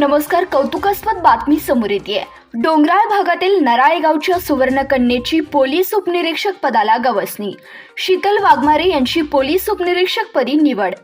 नमस्कार कौतुकास्पद बातमी समोर येते. डोंगराळ भागातील नराळे गावच्या सुवर्णकन्येची पोलीस उपनिरीक्षक पदाला गवसणी. शीतल वाघमारे यांची पोलीस उपनिरीक्षक पदी निवड.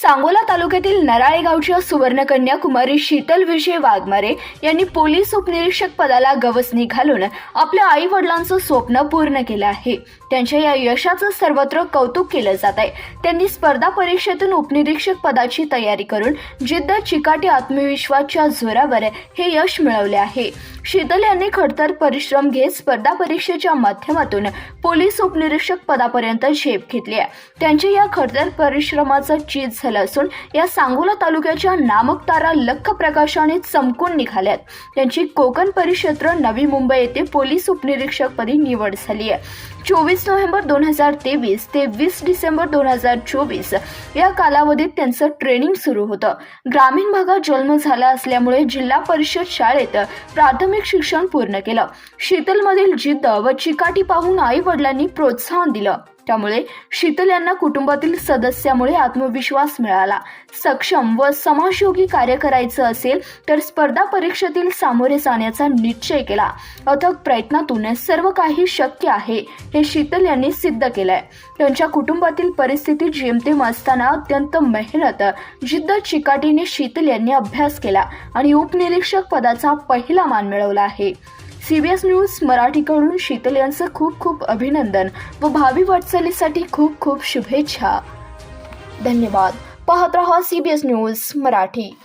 सांगोला तालुक्यातील नराळे गावच्या सुवर्णकन्या कुमारी शीतल विजय वाघमारे यांनी पोलीस उपनिरीक्षक पदाला गवसणी घालून आपल्या आई वडिलांचं स्वप्न पूर्ण केलं आहे. त्यांच्या या यशाचं सर्वत्र कौतुक केलं जात आहे. त्यांनी स्पर्धा परीक्षेतून उपनिरीक्षक पदाची तयारी करून जिद्द चिकाटी आत्मविश्वासच्या जोरावर हे यश मिळवले आहे. शीतल यांनी खडतर परिश्रम घेत स्पर्धा परीक्षेच्या माध्यमातून पोलीस उपनिरीक्षक पदापर्यंत झेप घेतली आहे. त्यांच्या या खडतर परिश्रमाचं चीज झालं असून या सांगोला तालुक्याच्या नामक तारा लख प्रकाशाने चमकून निघाल्यात. त्यांची कोकण परिक्षेत्र नवी मुंबई येथे पोलीस उपनिरीक्षक पदी निवड झाली आहे. चोवीस नोव्हेंबर दोन हजार तेवीस ते वीस डिसेंबर दोन हजार चोवीस या कालावधीत त्यांचं ट्रेनिंग सुरू होतं. ग्रामीण भागात जन्म झाला असल्यामुळे जिल्हा परिषद शाळेत प्राथमिक प्राथमिक शिक्षण पूर्ण केलं. शीतलमधील जिद्द व चिकाटी पाहून आई वडिलांनी प्रोत्साहन दिलं. त्यामुळे शीतल यांना कुटुंबातील सदस्यामुळे आत्मविश्वास मिळाला. सक्षम व समाजयोगी कार्य करायचं असेल तर स्पर्धा परीक्षेतील सामोरे जाण्याचा निश्चय केला. अथक प्रयत्नातून सर्व काही शक्य आहे हे शीतल यांनी सिद्ध केलंय. त्यांच्या कुटुंबातील परिस्थिती जेमतेम असताना अत्यंत मेहनत जिद्द चिकाटीने शीतल यांनी अभ्यास केला आणि उपनिरीक्षक पदाचा पहिला मान मिळवला आहे. सीबीएस न्यूज मराठीकडून शीतल यांचं खूप खूप अभिनंदन व भावी वाटचालीसाठी खूप खूप शुभेच्छा. धन्यवाद. पाहत रहा सीबीएस न्यूज मराठी.